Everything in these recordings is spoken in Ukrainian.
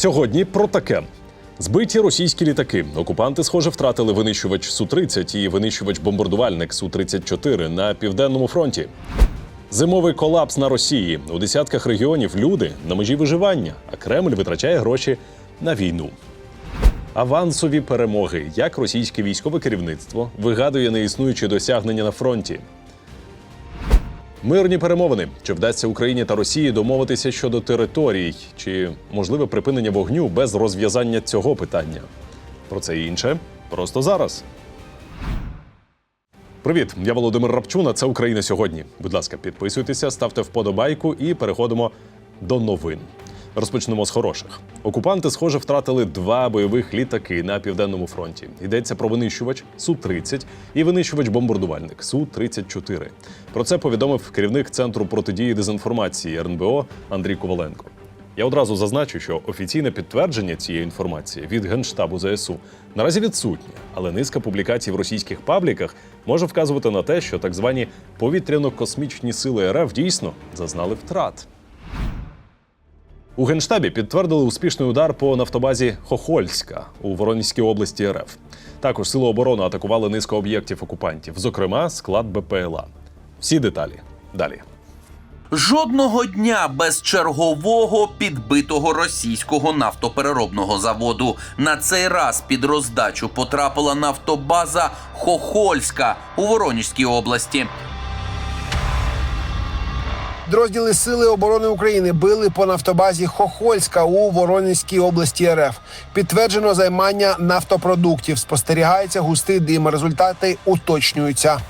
Сьогодні про таке. Збиті російські літаки. Окупанти, схоже, втратили винищувач Су-30 і винищувач-бомбардувальник Су-34 на південному фронті. Зимовий колапс на Росії. У десятках регіонів люди на межі виживання, а Кремль витрачає гроші на війну. Авансові перемоги. Як російське військове керівництво вигадує неіснуючі досягнення на фронті. Мирні перемовини. Чи вдасться Україні та Росії домовитися щодо територій? Чи можливе припинення вогню без розв'язання цього питання? Про це і інше просто зараз. Привіт, я Володимир Рапчуна. Це Україна сьогодні. Будь ласка, підписуйтеся, ставте вподобайку і переходимо до новин. Розпочнемо з хороших. Окупанти, схоже, втратили два бойових літаки на південному фронті. Йдеться про винищувач Су-30 і винищувач-бомбардувальник Су-34. Про це повідомив керівник центру протидії дезінформації РНБО Андрій Коваленко. Я одразу зазначу, що офіційне підтвердження цієї інформації від генштабу ЗСУ наразі відсутнє, але низка публікацій в російських пабліках може вказувати на те, що так звані повітряно-космічні сили РФ дійсно зазнали втрат. У генштабі підтвердили успішний удар по нафтобазі Хохольська у Воронезькій області РФ. Також сили оборони атакували низку об'єктів окупантів, зокрема склад БПЛА. Всі деталі далі. Жодного дня без чергового підбитого російського нафтопереробного заводу. На цей раз під роздачу потрапила нафтобаза Хохольська у Воронежській області. Підрозділи Сили оборони України били по нафтобазі Хохольська у Воронезькій області РФ. Підтверджено займання нафтопродуктів. Спостерігається густий дим. Результати уточнюються.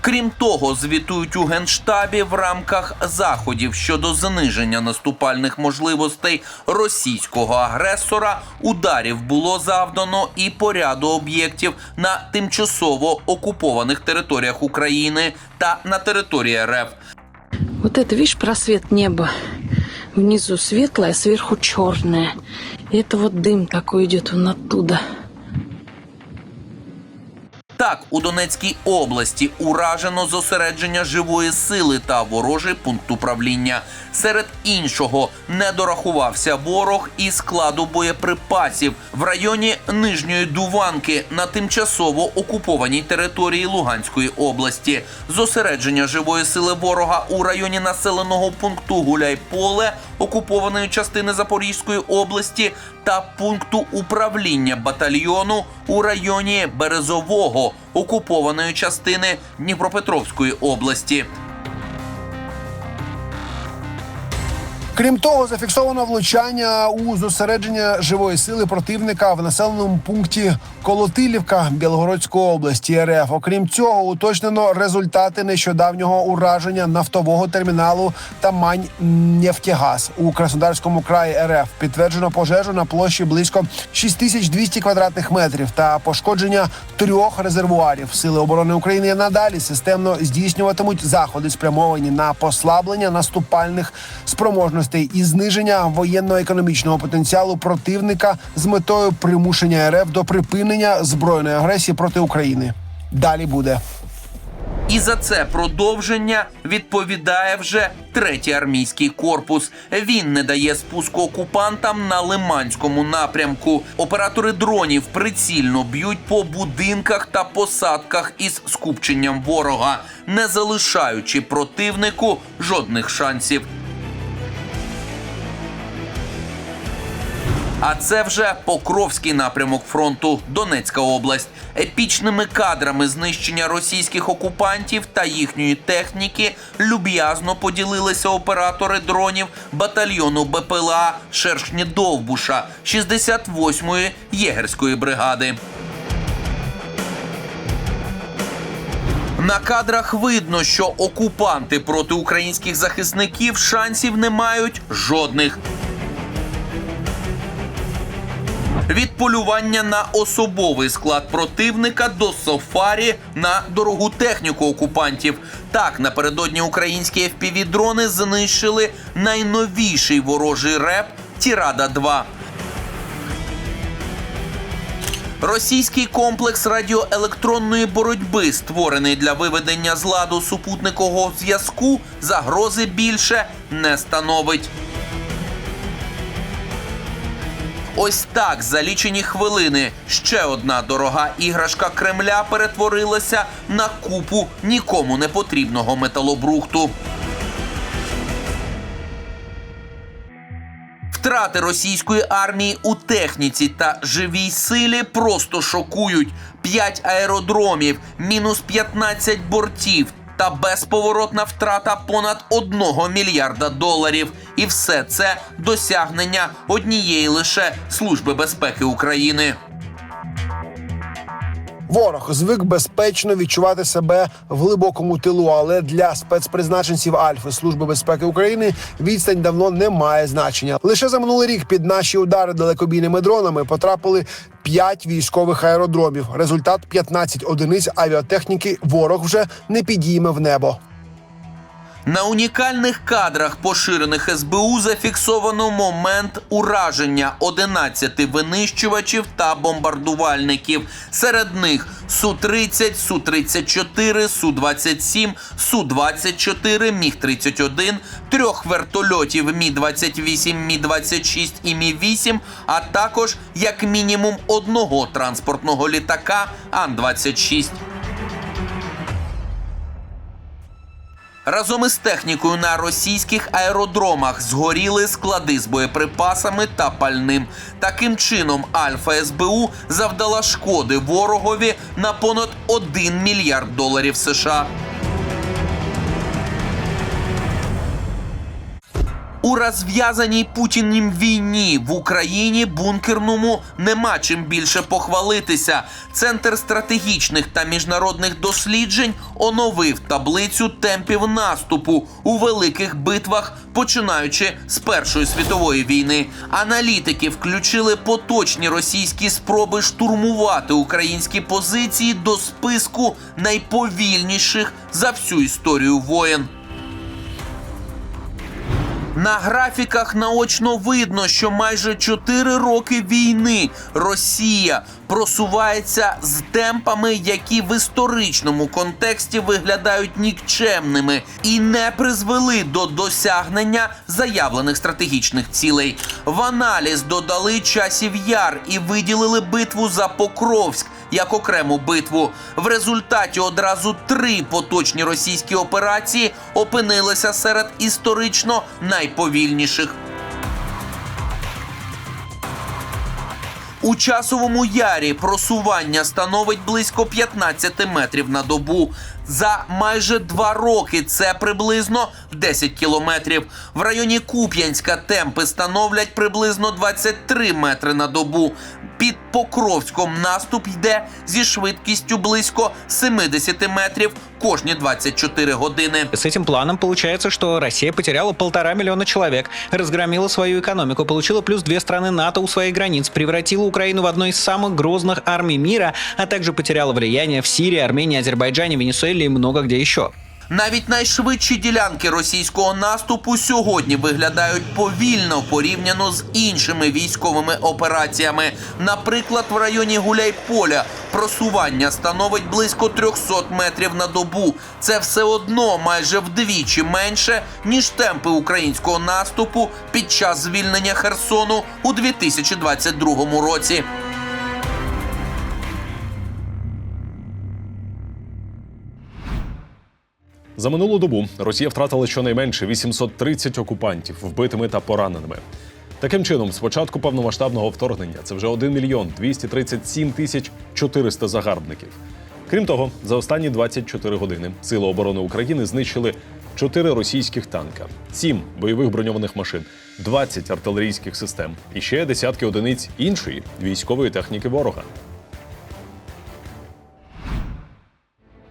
Крім того, звітують у генштабі в рамках заходів щодо зниження наступальних можливостей російського агресора. Ударів було завдано і по ряду об'єктів на тимчасово окупованих територіях України та на території РФ. Вот это, видишь, просвет неба. Внизу светлое, сверху черное. И это вот дым такой идет он оттуда. Так, у Донецькій області уражено зосередження живої сили та ворожий пункт управління. Серед іншого не дорахувався ворог і складу боєприпасів в районі Нижньої Дуванки на тимчасово окупованій території Луганської області. Зосередження живої сили ворога у районі населеного пункту Гуляйполе окупованої частини Запорізької області та пункту управління батальйону у районі Березового окупованої частини Дніпропетровської області. Крім того, зафіксовано влучання у зосередження живої сили противника в населеному пункті Колотилівка Білгородської області РФ. Окрім цього, уточнено результати нещодавнього ураження нафтового терміналу Тамань Нефтегаз у Краснодарському краї РФ. Підтверджено пожежу на площі близько 6200 квадратних метрів та пошкодження трьох резервуарів. Сили оборони України надалі системно здійснюватимуть заходи, спрямовані на послаблення наступальних спроможностей і зниження воєнно-економічного потенціалу противника з метою примушення РФ до припинення збройної агресії проти України. Далі буде. І за це продовження відповідає вже третій армійський корпус. Він не дає спуску окупантам на Лиманському напрямку. Оператори дронів прицільно б'ють по будинках та посадках із скупченням ворога, не залишаючи противнику жодних шансів. А це вже Покровський напрямок фронту, Донецька область. Епічними кадрами знищення російських окупантів та їхньої техніки люб'язно поділилися оператори дронів батальйону БПЛА Шершні Довбуша 68-ї єгерської бригади. На кадрах видно, що окупанти проти українських захисників шансів не мають жодних. Від полювання на особовий склад противника до сафарі на дорогу техніку окупантів. Так, напередодні українські FPV-дрони знищили найновіший ворожий реп Тірада 2 Російський комплекс радіоелектронної боротьби, створений для виведення з ладу супутникового зв'язку, загрози більше не становить. Ось так за лічені хвилини ще одна дорога іграшка Кремля перетворилася на купу нікому не потрібного металобрухту. Втрати російської армії у техніці та живій силі просто шокують: 5 аеродромів, мінус 15 бортів та безповоротна втрата понад 1 мільярда доларів. І все це досягнення однієї лише Служби безпеки України. Ворог звик безпечно відчувати себе в глибокому тилу, але для спецпризначенців Альфи Служби безпеки України відстань давно не має значення. Лише за минулий рік під наші удари далекобійними дронами потрапили 5 військових аеродромів. Результат 15 одиниць авіатехніки ворог вже не підійме в небо. На унікальних кадрах, поширених СБУ, зафіксовано момент ураження 11 винищувачів та бомбардувальників. Серед них Су-30, Су-34, Су-27, Су-24, Міг-31, трьох вертольотів Мі-28, Мі-26 і Мі-8, а також як мінімум одного транспортного літака Ан-26. Разом із технікою на російських аеродромах згоріли склади з боєприпасами та пальним. Таким чином, Альфа СБУ завдала шкоди ворогові на понад 1 мільярд доларів США. У розв'язаній Путінім війні в Україні бункерному нема чим більше похвалитися. Центр стратегічних та міжнародних досліджень оновив таблицю темпів наступу у великих битвах, починаючи з Першої світової війни. Аналітики включили поточні російські спроби штурмувати українські позиції до списку найповільніших за всю історію воєн. На графіках наочно видно, що майже 4 роки війни Росія просувається з темпами, які в історичному контексті виглядають нікчемними і не призвели до досягнення заявлених стратегічних цілей. В аналіз додали часів яр і виділили битву за Покровськ як окрему битву. В результаті одразу три поточні російські операції опинилися серед історично найповільніших. У часовому ярі просування становить близько 15 метрів на добу. За майже два роки це приблизно 10 кілометрів. В районі Куп'янська темпи становлять приблизно 23 метри на добу Під Покровськом наступ йде зі швидкістю близько 70 метрів кожні 24 години. С этим планом получается, что Россия потеряла полтора миллиона человек, разгромила свою экономику, получила плюс две страны НАТО у своих границ, превратила Украину в одной из самых грозных армий мира, а также потеряла влияние в Сирии, Армении, Азербайджане, Венесуэле и много где еще. Навіть найшвидші ділянки російського наступу сьогодні виглядають повільно порівняно з іншими військовими операціями. Наприклад, в районі Гуляйполя просування становить близько 300 метрів на добу. Це все одно майже вдвічі менше ніж темпи українського наступу під час звільнення Херсону у 2022 році. За минулу добу Росія втратила щонайменше 830 окупантів вбитими та пораненими. Таким чином, з початку повномасштабного вторгнення це вже 1 мільйон 237 тисяч 400 загарбників. Крім того, за останні 24 години Сили оборони України знищили 4 російських танка, 7 бойових броньованих машин, 20 артилерійських систем і ще десятки одиниць іншої військової техніки ворога.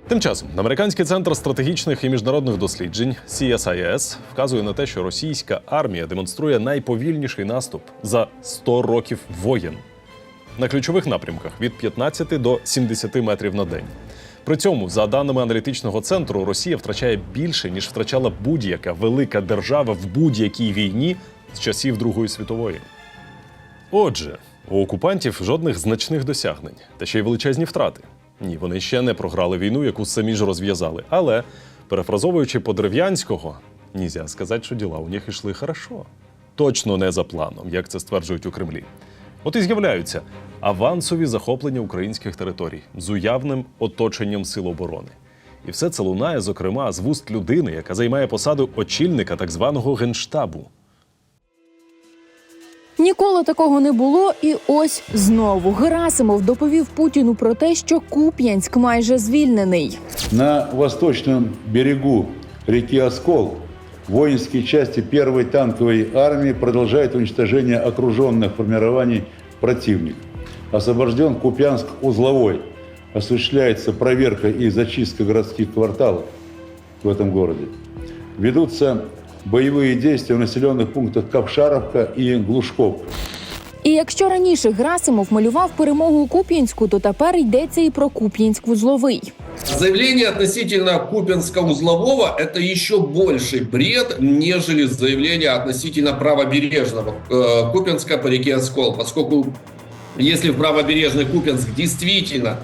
Тим часом американський центр стратегічних і міжнародних досліджень CSIS вказує на те, що російська армія демонструє найповільніший наступ за 100 років воєн на ключових напрямках від 15 до 70 метрів на день. При цьому, за даними аналітичного центру, Росія втрачає більше ніж втрачала будь-яка велика держава в будь-якій війні з часів Другої світової. Отже, у окупантів жодних значних досягнень та ще й величезні втрати. Ні, вони ще не програли війну, яку самі ж розв'язали. Але, перефразовуючи по Древ'янського, нельзя сказати, що діла у них йшли хорошо. Точно не за планом, як це стверджують у Кремлі. От і з'являються авансові захоплення українських територій з уявним оточенням сил оборони. І все це лунає, зокрема, з вуст людини, яка займає посаду очільника так званого генштабу. Ніколи такого не було, і ось знову Герасимов доповів Путіну про те, що Куп'янськ майже звільнений. На восточном берегу реки Оскол воинские части первой танковой армии продолжают уничтожение окруженных формирований противника. Освобожден Купянск-Узловой. Осуществляется проверка и зачистка городских кварталов в этом городе. Ведутся боевые действия в населенных пунктах Ковшаровка и Глушковка. І якщо раніше Герасимов малював перемогу у Куп'янську, то тепер йдеться і про Куп'янськ-Вузловий. Заявление относительно Купинска-Узлового – это еще больший бред, нежели заявление относительно правобережного э, Купинска по реке Оскол, поскольку если в правобережный Купинск действительно а,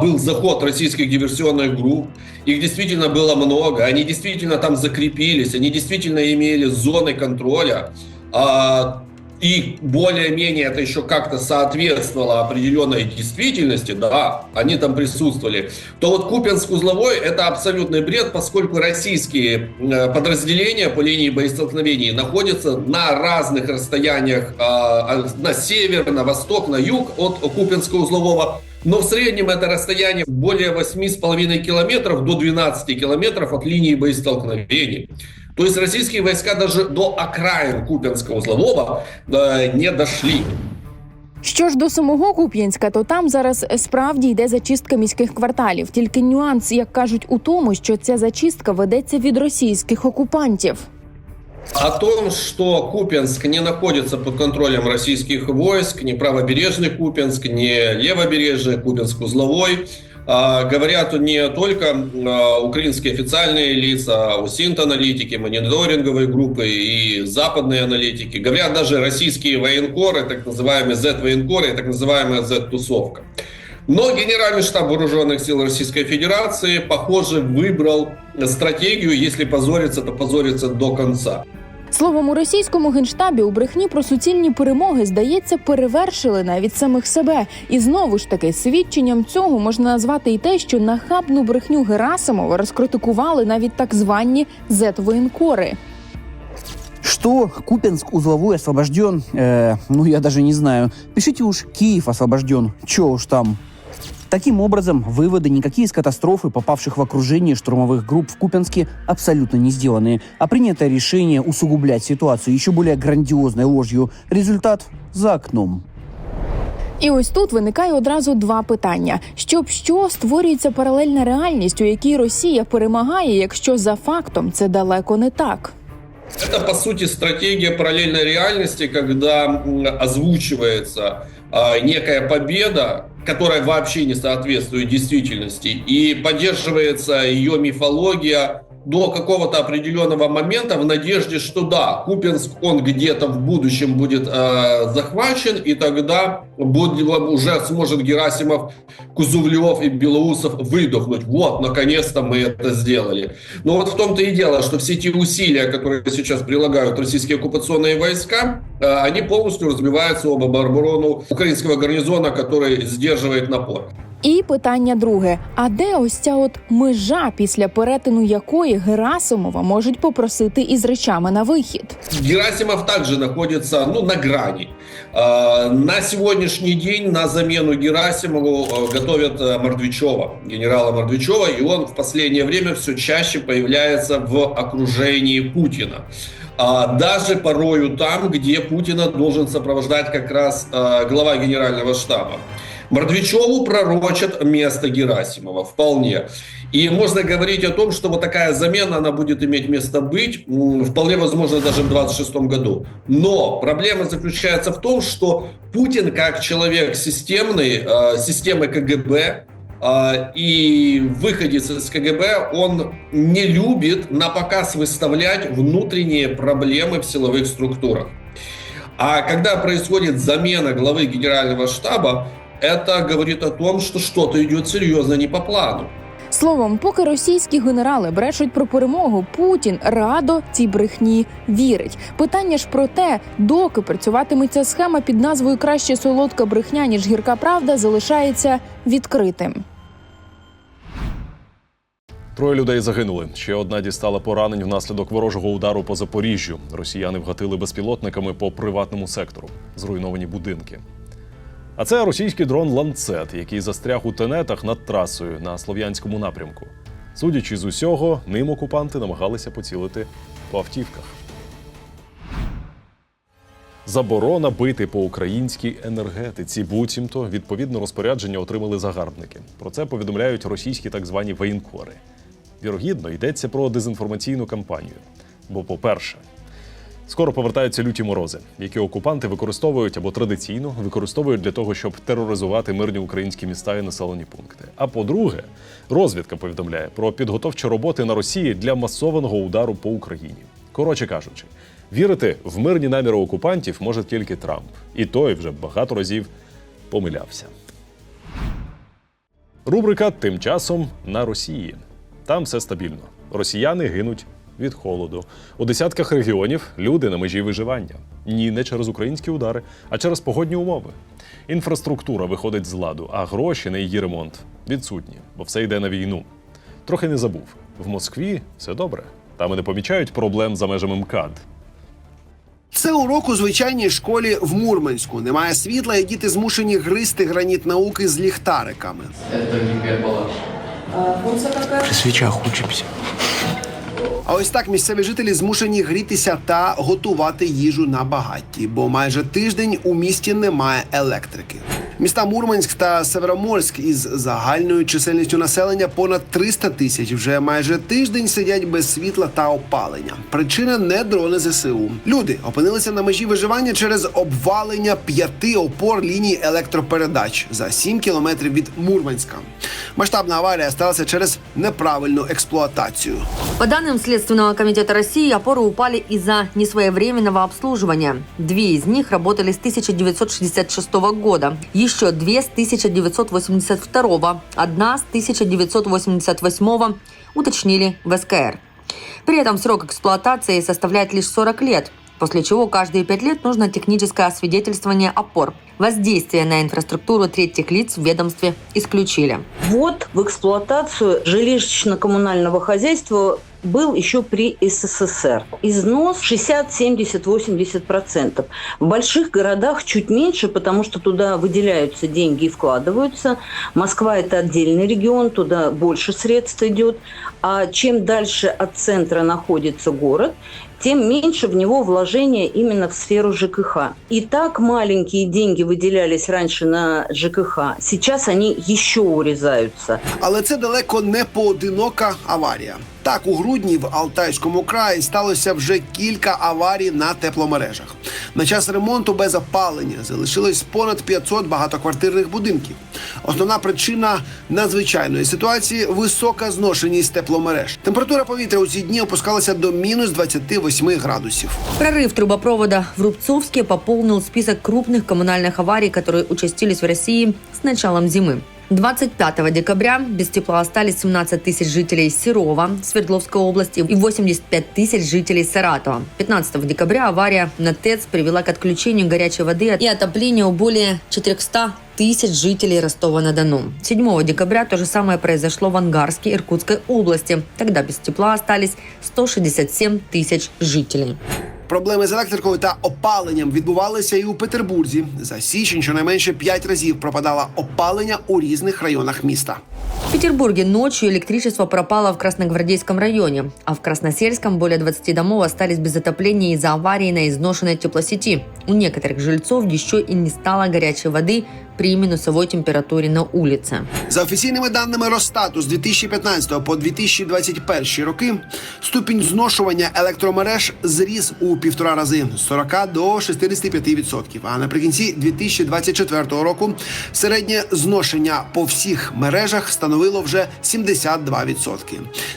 был заход российских диверсионных групп, их действительно было много, они действительно там закрепились, они действительно имели зоны контроля, а, и более-менее это еще как-то соответствовало определенной действительности, да, они там присутствовали, то вот Купинск-Узловой это абсолютный бред, поскольку российские э, подразделения по линии боестолкновений находятся на разных расстояниях, а, на север, на восток, на юг от Купинска-Узлового, но в среднем это расстояние более 8,5 километров до 12 километров от линии боестолкновений. То есть российские войска даже до окраин Купинска-Узлового э, не дошли. Що ж до самого Куп'янська, то там зараз справді йде зачистка міських кварталів. Тільки нюанс, як кажуть, у тому, що ця зачистка ведеться від російських окупантів. О том, что Купенск не находится под контролем российских войск, ни правобережный Купенск, ни левобережный Купенск-Узловой, а, говорят не только а, украинские официальные лица, УСИНТ-аналитики, мониторинговые группы и западные аналитики. Говорят даже российские военкоры, так называемые Z-военкоры и так называемая Z-тусовка. Но Генеральный штаб Вооруженных сил Российской Федерации, похоже, выбрал стратегию, если позориться, то позориться до конца. Словом, у російському генштабі у брехні про суцільні перемоги, здається, перевершили навіть самих себе. І знову ж таки, свідченням цього можна назвати і те, що нахабну брехню Герасимова розкритикували навіть так звані зет-воєнкори. Что Купинск узловой освобожден, э, ну я даже не знаю. Пишите уж Киев освобожден, чё уж там. Таким образом, выводы никакие из катастрофы, попавших в окружение штурмовых групп в Купянске, абсолютно не сделаны. А принятое решение усугублять ситуацию еще более грандиозной ложью. Результат за окном. І ось тут виникає одразу два питання: щоб що створюється паралельна реальність, у якій Росія перемагає, якщо за фактом це далеко не так. Это, по сути, стратегия параллельной реальности, когда м, озвучивается а, некая победа, которая вообще не соответствует действительности, и поддерживается ее мифология до какого-то определенного момента в надежде, что да, Купинск, он где-то в будущем будет э, захвачен, и тогда будет, уже сможет Герасимов, Кузувлев и Белоусов выдохнуть. Вот, наконец-то мы это сделали. Но вот в том-то и дело, что все те усилия, которые сейчас прилагают российские оккупационные войска, э, они полностью разбиваются об оборону украинского гарнизона, который сдерживает напор. І питання друге: а де ось ця от межа, після перетину якої Герасимова можуть попросити із речами на вихід? Герасимов также находится ну, на грани. Э, На сегодняшний день на замену Герасимову э, готовят э, Мордвичева, генерала Мордвичева, и он в последнее время все чаще появляется в окружении Путина. А, Даже порою там, где Путина должен сопровождать как раз э, глава генерального штаба. Мордвичеву пророчат место Герасимова вполне. И можно говорить о том, что вот такая замена, она будет иметь место быть, вполне возможно даже в 2026 году. Но проблема заключается в том, что Путин как человек системный, э, системы КГБ, э, и выходец из КГБ, он не любит на показ выставлять внутренние проблемы в силовых структурах. А когда происходит замена главы генерального штаба, это говорит о том, что что-то идет серьезно не по плану. Словом, поки російські генерали брешуть про перемогу, Путін радо цій брехні вірить. Питання ж про те, доки працюватиме ця схема під назвою Краще солодка брехня ніж гірка правда, залишається відкритим. Троє людей загинули. Ще одна дістала поранень внаслідок ворожого удару по Запоріжжю. Росіяни вгатили безпілотниками по приватному сектору. Зруйновані будинки. А це російський дрон ланцет, який застряг у тенетах над трасою на слов'янському напрямку. Судячи з усього, ним окупанти намагалися поцілити по автівках. Заборона бити по українській енергетиці. Буцімто відповідне розпорядження отримали загарбники. Про це повідомляють російські так звані воєнкори. Вірогідно, йдеться про дезінформаційну кампанію. Бо, по-перше, скоро повертаються люті морози, які окупанти використовують або традиційно використовують для того, щоб тероризувати мирні українські міста і населені пункти. А по-друге, розвідка повідомляє про підготовчі роботи на Росії для масованого удару по Україні. Коротше кажучи, вірити в мирні наміри окупантів може тільки Трамп, і той вже багато разів помилявся. Рубрика Тим часом на Росії. Там все стабільно. Росіяни гинуть від холоду. У десятках регіонів люди на межі виживання. Ні, не через українські удари, а через погодні умови. Інфраструктура виходить з ладу, а гроші на її ремонт відсутні, бо все йде на війну. Трохи не забув. В Москві все добре. Там і не помічають проблем за межами МКАД. Це урок у звичайній школі в Мурманську. Немає світла, і діти змушені гризти граніт науки з ліхтариками. При свечах учимся. А ось так місцеві жителі змушені грітися та готувати їжу на багатті, бо майже тиждень у місті немає електрики. Міста Мурманськ та Североморськ із загальною чисельністю населення понад 300 тисяч вже майже тиждень сидять без світла та опалення. Причина не дрони ЗСУ. Люди опинилися на межі виживання через обвалення п'яти опор ліній електропередач за 7 кілометрів від Мурманська. Масштабна аварія сталася через неправильну експлуатацію. По данным Следственного комитета России, опоры упали из-за несвоевременного обслуживания. Две из них работали с 1966 года, еще две с 1982, одна с 1988, уточнили в СКР. При этом срок эксплуатации составляет лишь 40 лет, после чего каждые пять лет нужно техническое освидетельствование опор. Воздействие на инфраструктуру третьих лиц в ведомстве исключили. Ввод в эксплуатацию жилищно-коммунального хозяйства был еще при СССР. Износ 60, 70, 80 процентов. В больших городах чуть меньше, потому что туда выделяются деньги и вкладываются. Москва – это отдельный регион, туда больше средств идет. А чем дальше от центра находится город, тем меньше в него вложения именно в сферу ЖКХ. И так маленькие деньги выделялись раньше на ЖКХ, сейчас они еще урезаются. Але це далеко не поодинока аварія. Так, у грудні в Алтайському краї сталося вже кілька аварій на тепломережах. На час ремонту без опалення залишилось понад 500 багатоквартирних будинків. Основна причина надзвичайної ситуації висока зношеність тепломереж. Температура повітря у ці дні опускалася до мінус 28 градусів. Прорыв трубопровода в Рубцовске пополнил список крупных коммунальных аварий, которые участились в России с началом зимы. 25 декабря без тепла остались 17 тысяч жителей Серова, Свердловской области и 85 тысяч жителей Саратова. 15 декабря авария на ТЭЦ привела к отключению горячей воды и отоплению более 400 тысяч жителей Ростова-на-Дону. 7 декабря то же самое произошло в Ангарске Иркутской области. Тогда без тепла остались 167 тысяч жителей. Проблеми з електрикою та опаленням відбувалися і у Петербурзі. За січень щонайменше 5 разів пропадало опалення у різних районах міста. В Петербурге ночью электричество пропало в Красногвардейском районе, а в Красносельском более 20 домов остались без отопления из-за аварии на изношенной теплосети. У некоторых жильцов еще и не стало горячей воды при минусовой температуре на улице. За офіційними даними Росстату з 2015 по 2021 роки ступінь зношування електромереж зріс у півтора рази з 40 до 65%. А наприкінці 2024 року середнє зношення по всіх мережах становило вже 72%.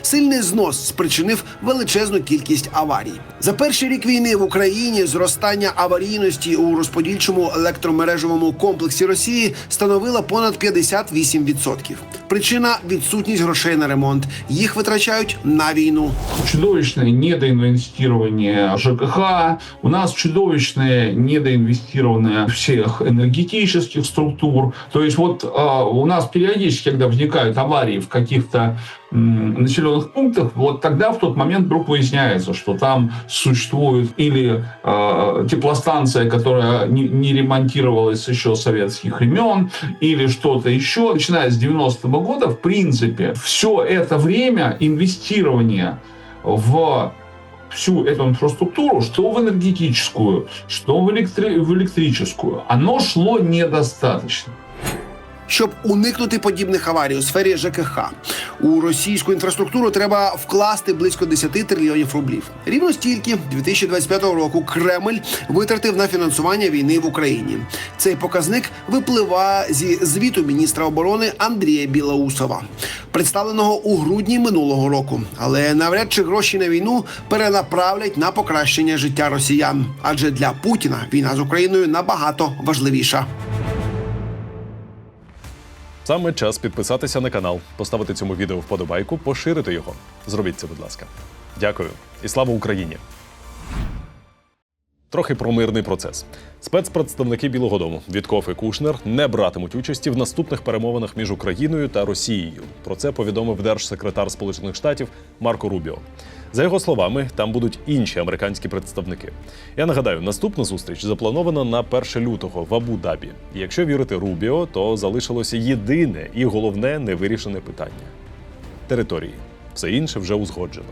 Сильний знос спричинив величезну кількість аварій. За перший рік війни в Україні зростання аварійності у розподільчому електромережевому комплексі Росії Росії становила понад 58%. Причина відсутність грошей на ремонт. Їх витрачають на війну. Чудовищне недоінвестування ЖКХ, у нас чудовищне недоінвестування всіх енергетичних структур. То есть вот у нас періодично, коли виникають аварії в каких-то населенных пунктах, вот тогда в тот момент вдруг выясняется, что там существует или а, теплостанция, которая не, не ремонтировалась еще с советских времен, или что-то еще. Начиная с 90-го года, в принципе, все это время инвестирования в всю эту инфраструктуру, что в энергетическую, что в, электри- в электрическую, оно шло недостаточно. Щоб уникнути подібних аварій у сфері ЖКХ, у російську інфраструктуру треба вкласти близько 10 трильйонів рублів. Рівно стільки 2025 року Кремль витратив на фінансування війни в Україні. Цей показник випливає зі звіту міністра оборони Андрія Білоусова, представленого у грудні минулого року. Але навряд чи гроші на війну перенаправлять на покращення життя росіян, адже для Путіна війна з Україною набагато важливіша. Саме час підписатися на канал, поставити цьому відео вподобайку, поширити його. Зробіть це, будь ласка. Дякую і слава Україні! Трохи про мирний процес. Спецпредставники Білого Дому Вітков і Кушнер не братимуть участі в наступних перемовинах між Україною та Росією. Про це повідомив держсекретар Сполучених Штатів Марко Рубіо. За його словами, там будуть інші американські представники. Я нагадаю, наступна зустріч запланована на 1 лютого в Абу-Дабі. Якщо вірити Рубіо, то залишилося єдине і головне невирішене питання території. Все інше вже узгоджено.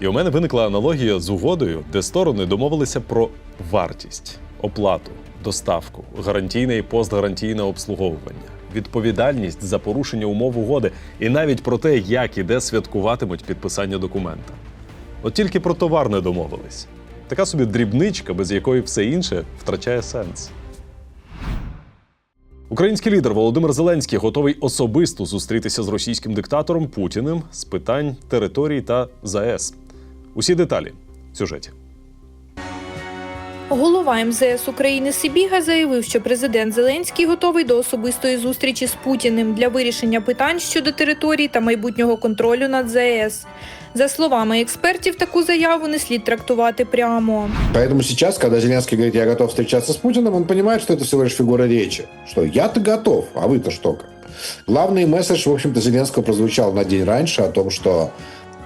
І у мене виникла аналогія з угодою, де сторони домовилися про вартість, оплату, доставку, гарантійне і постгарантійне обслуговування, відповідальність за порушення умов угоди і навіть про те, як і де святкуватимуть підписання документа. От тільки про товар не домовились. Така собі дрібничка, без якої все інше втрачає сенс. Український лідер Володимир Зеленський готовий особисто зустрітися з російським диктатором Путіним з питань територій та ЗАЕС. Усі деталі в сюжеті. Голова МЗС України Сибіга заявив, що президент Зеленський готовий до особистої зустрічі з Путіним для вирішення питань щодо територій та майбутнього контролю над ЗАЕС. За словами експертів, таку заяву не слід трактувати прямо. Поэтому сейчас, когда Зеленский говорит, я готов встречаться с Путиным, он понимает, что это всего лишь фигура речи. Что я-то готов, а вы-то что как? Главный месседж, в общем-то, Зеленского прозвучал на день раньше о том, что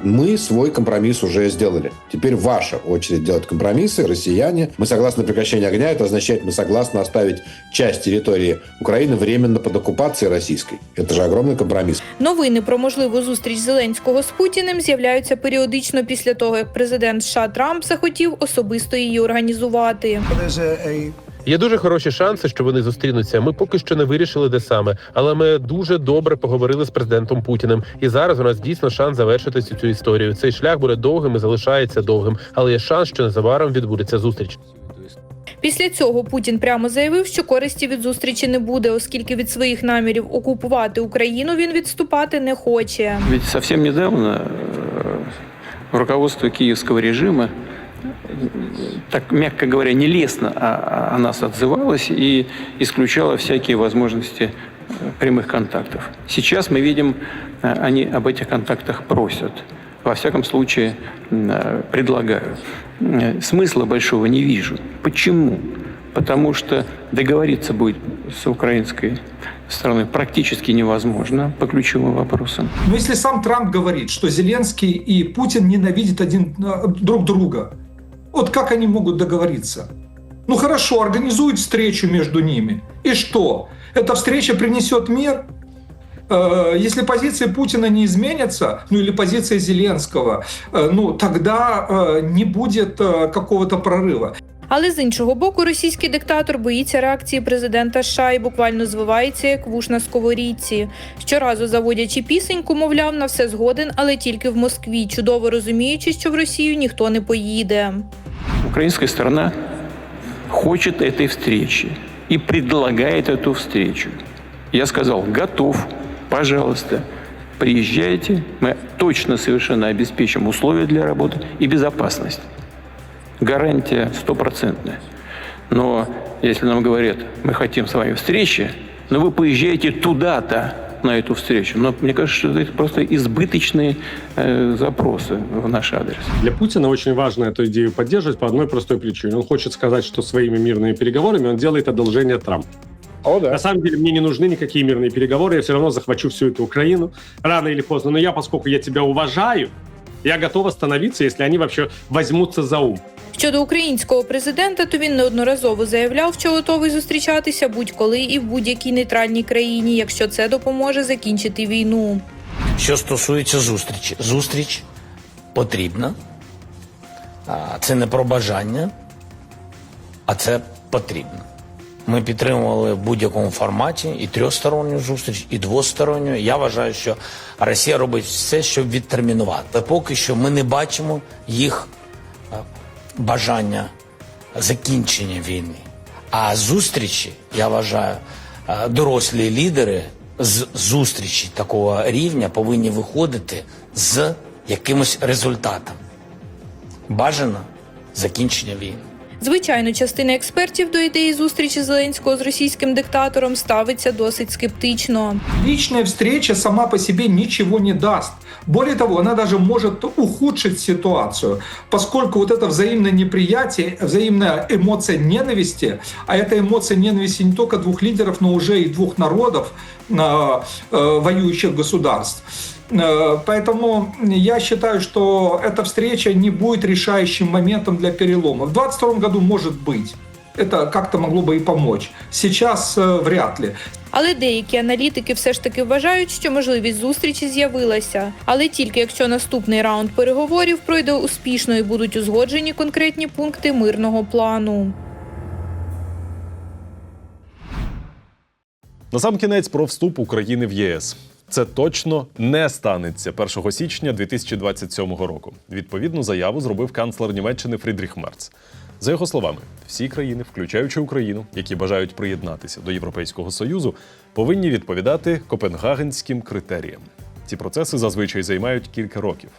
мы свой компромисс уже сделали. Теперь ваша очередь делать компромиссы, россияне. Мы согласны на прекращение огня. Это означает, мы согласны оставить часть территории Украины временно под оккупацией российской. Это же огромный компромисс. Новини про можливу зустріч Зеленського з Путіним з'являються періодично після того, як президент США Трамп захотів особисто її організувати. Є дуже хороші шанси, що вони зустрінуться. Ми поки що не вирішили, де саме, але ми дуже добре поговорили з президентом Путіним. І зараз у нас дійсно шанс завершити цю, цю історію. Цей шлях буде довгим і залишається довгим, але є шанс, що незабаром відбудеться зустріч. Після цього Путін прямо заявив, що користі від зустрічі не буде, оскільки від своїх намірів окупувати Україну він відступати не хоче. Ведь совсем недавно э, руководство киевского режима, э, так мягко говоря, нелестно о, о нас отзывалось и исключало всякие возможности э, прямых контактов. Сейчас мы видим, э, они об этих контактах просят. Во всяком случае, э, предлагаю. Э, Смысла большого не вижу. Почему? Потому что договориться будет с украинской стороной практически невозможно по ключевым вопросам. Но если сам Трамп говорит, что Зеленский и Путин ненавидят один друг друга, вот как они могут договориться? Ну хорошо, организуют встречу между ними. И что? Эта встреча принесет мир? Э, Если позиции Путина не изменятся, ну или позиция Зеленского, э, ну тогда э, не будет э, какого-то прорыва. Але з іншого боку, російський диктатор боїться реакції президента США і буквально звивається як вуш на сковорідці. Щоразу заводячи пісеньку, мовляв, на все згоден, але тільки в Москві, чудово розуміючи, що в Росію ніхто не поїде. Украинская сторона хочет этой встречи и предлагает эту встречу. Я сказал, готов, пожалуйста, приезжайте, мы точно совершенно обеспечим условия для работы и безопасность. Гарантия стопроцентная. Но если нам говорят, мы хотим с вами встречи, но вы поезжаете туда-то на эту встречу. Но мне кажется, что это просто избыточные э, запросы в наш адрес. Для Путина очень важно эту идею поддерживать по одной простой причине. Он хочет сказать, что своими мирными переговорами он делает одолжение Трампу. О, да. На самом деле мне не нужны никакие мирные переговоры, я все равно захвачу всю эту Украину рано или поздно. Но я, поскольку я тебя уважаю, я готов остановиться, если они вообще возьмутся за ум. Щодо українського президента, то він неодноразово заявляв, що готовий зустрічатися будь-коли і в будь-якій нейтральній країні, якщо це допоможе закінчити війну. Що стосується зустрічі, зустріч потрібна. А, Це не про бажання, а це потрібно. Ми підтримували в будь-якому форматі і трьохсторонню зустріч, і двосторонню. Я вважаю, що Росія робить все, щоб відтермінувати. Але поки що ми не бачимо їх бажання закінчення війни. А зустрічі, я вважаю, дорослі лідери з зустрічі такого рівня повинні виходити з якимось результатом. Бажано закінчення війни. Звичайно, частина експертів до ідеї зустрічі Зеленського з російським диктатором ставиться досить скептично. Личная встреча сама по себе ничего не даст. Более того, она даже может ухудшить ситуацию, поскольку вот это взаимное неприятие, взаимная эмоция ненависти, а эта эмоция ненависти не только двух лидеров, но уже и двух народов, э, э, воюющих государств. Э, Поэтому я считаю, что эта встреча не будет решающим моментом для перелома. В 2022 году может быть. Это как-то могло бы и помочь. Сейчас э, вряд ли. Але деякі аналітики все ж таки вважають, що можливість зустрічі з'явилася. Але тільки якщо наступний раунд переговорів пройде успішно і будуть узгоджені конкретні пункти мирного плану. Насамкінець про вступ України в ЄС. Це точно не станеться 1 січня 2027 року. Відповідну заяву зробив канцлер Німеччини Фрідріх Мерц. За його словами, всі країни, включаючи Україну, які бажають приєднатися до Європейського союзу, повинні відповідати копенгагенським критеріям. Ці процеси зазвичай займають кілька років.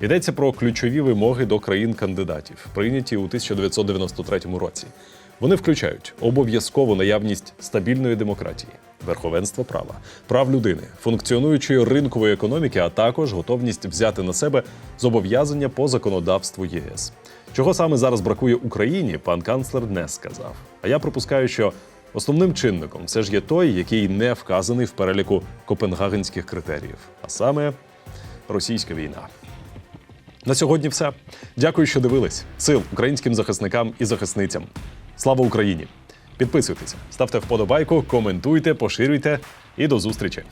Йдеться про ключові вимоги до країн-кандидатів, прийняті у 1993 році. Вони включають обов'язкову наявність стабільної демократії, верховенства права, прав людини, функціонуючої ринкової економіки, а також готовність взяти на себе зобов'язання по законодавству ЄС. Чого саме зараз бракує Україні, пан канцлер не сказав. А я припускаю, що основним чинником все ж є той, який не вказаний в переліку копенгагенських критеріїв, а саме російська війна. На сьогодні все. Дякую, що дивились. Сил українським захисникам і захисницям. Слава Україні! Підписуйтеся, ставте вподобайку, коментуйте, поширюйте і до зустрічі!